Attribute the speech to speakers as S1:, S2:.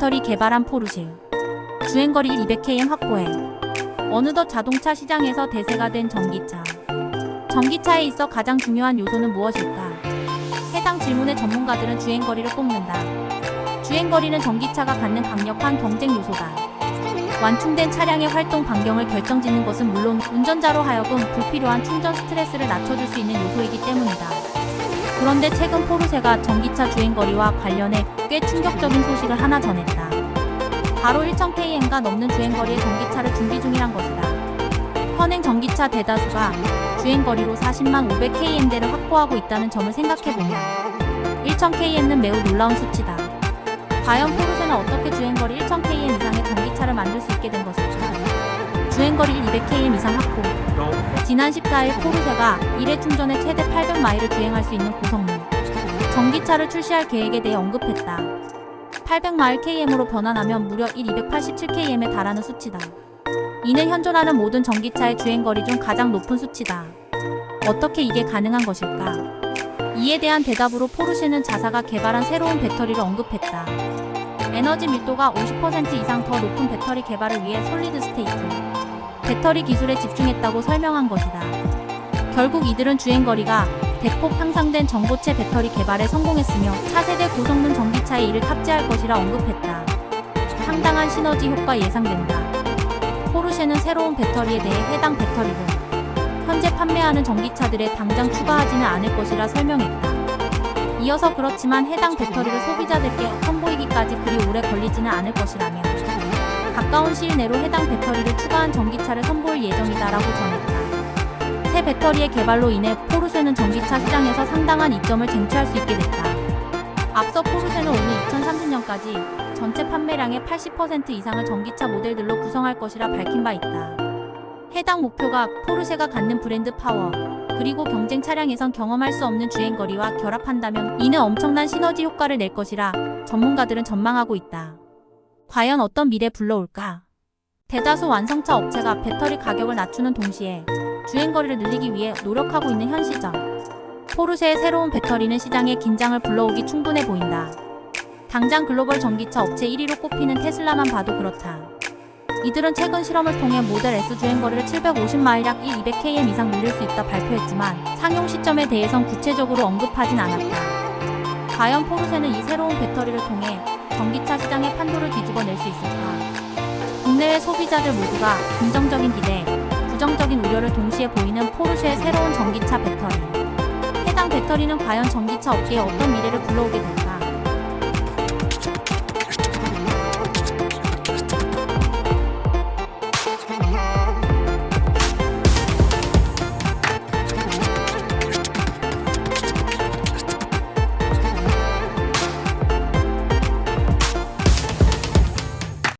S1: 배터리 개발한 포르쉐. 주행거리 200km 확보해. 어느덧 자동차 시장에서 대세가 된 전기차. 전기차에 있어 가장 중요한 요소는 무엇일까? 해당 질문의 전문가들은 주행거리를 꼽는다. 주행거리는 전기차가 갖는 강력한 경쟁 요소다. 완충된 차량의 활동 반경을 결정짓는 것은 물론 운전자로 하여금 불필요한 충전 스트레스를 낮춰줄 수 있는 요소이기 때문이다. 그런데 최근 포르쉐가 전기차 주행거리와 관련해 꽤 충격적인 소식을 하나 전했다. 바로 1000km가 넘는 주행거리의 전기차를 준비 중이란 것이다. 현행 전기차 대다수가 주행거리로 40만 500km대를 확보하고 있다는 점을 생각해보면 1000km는 매우 놀라운 수치다. 과연 포르쉐는 어떻게 주행거리 1000km 이상의 전기차를 만들 수 있게 된 것일까? 주행거리 200km 이상 확보. 지난 14일 포르쉐가 1회 충전에 최대 800마일을 주행할 수 있는 고성능 전기차를 출시할 계획에 대해 언급했다. 800마일 km으로 변환하면 무려 1 287km에 달하는 수치다. 이는 현존하는 모든 전기차의 주행거리 중 가장 높은 수치다. 어떻게 이게 가능한 것일까? 이에 대한 대답으로 포르쉐는 자사가 개발한 새로운 배터리를 언급했다. 에너지 밀도가 50% 이상 더 높은 배터리 개발을 위해 솔리드 스테이트 배터리 기술에 집중했다고 설명한 것이다. 결국 이들은 주행거리가 대폭 향상된 전고체 배터리 개발에 성공했으며 차세대 고성능 전기차에 이를 탑재할 것이라 언급했다. 상당한 시너지 효과 예상된다. 포르쉐는 새로운 배터리에 대해 해당 배터리를 현재 판매하는 전기차들에 당장 추가하지는 않을 것이라 설명했다. 이어서 그렇지만 해당 배터리를 소비자들께 선보이기까지 그리 오래 걸리지는 않을 것이라며 가까운 시일 내로 해당 배터리를 추가한 전기차를 선보일 예정이다라고 전했다. 새 배터리의 개발로 인해 포르쉐는 전기차 시장에서 상당한 이점을 쟁취할 수 있게 됐다. 앞서 포르쉐는 오는 2030년까지 전체 판매량의 80% 이상을 전기차 모델들로 구성할 것이라 밝힌 바 있다. 해당 목표가 포르쉐가 갖는 브랜드 파워, 그리고 경쟁 차량에선 경험할 수 없는 주행거리와 결합한다면 이는 엄청난 시너지 효과를 낼 것이라 전문가들은 전망하고 있다. 과연 어떤 미래 불러올까? 대다수 완성차 업체가 배터리 가격을 낮추는 동시에 주행거리를 늘리기 위해 노력하고 있는 현 시점. 포르쉐의 새로운 배터리는 시장에 긴장을 불러오기 충분해 보인다. 당장 글로벌 전기차 업체 1위로 꼽히는 테슬라만 봐도 그렇다. 이들은 최근 실험을 통해 모델 S 주행거리를 750마일 약 200km 이상 늘릴 수 있다 발표했지만 상용 시점에 대해선 구체적으로 언급하진 않았다. 과연 포르쉐는 이 새로운 배터리를 통해 전기차 시장의 판도를 뒤집어낼 수 있을까? 국내외 소비자들 모두가 긍정적인 기대, 부정적인 우려를 동시에 보이는 포르쉐의 새로운 전기차 배터리. 해당 배터리는 과연 전기차 업계에 어떤 미래를 불러오게 될까?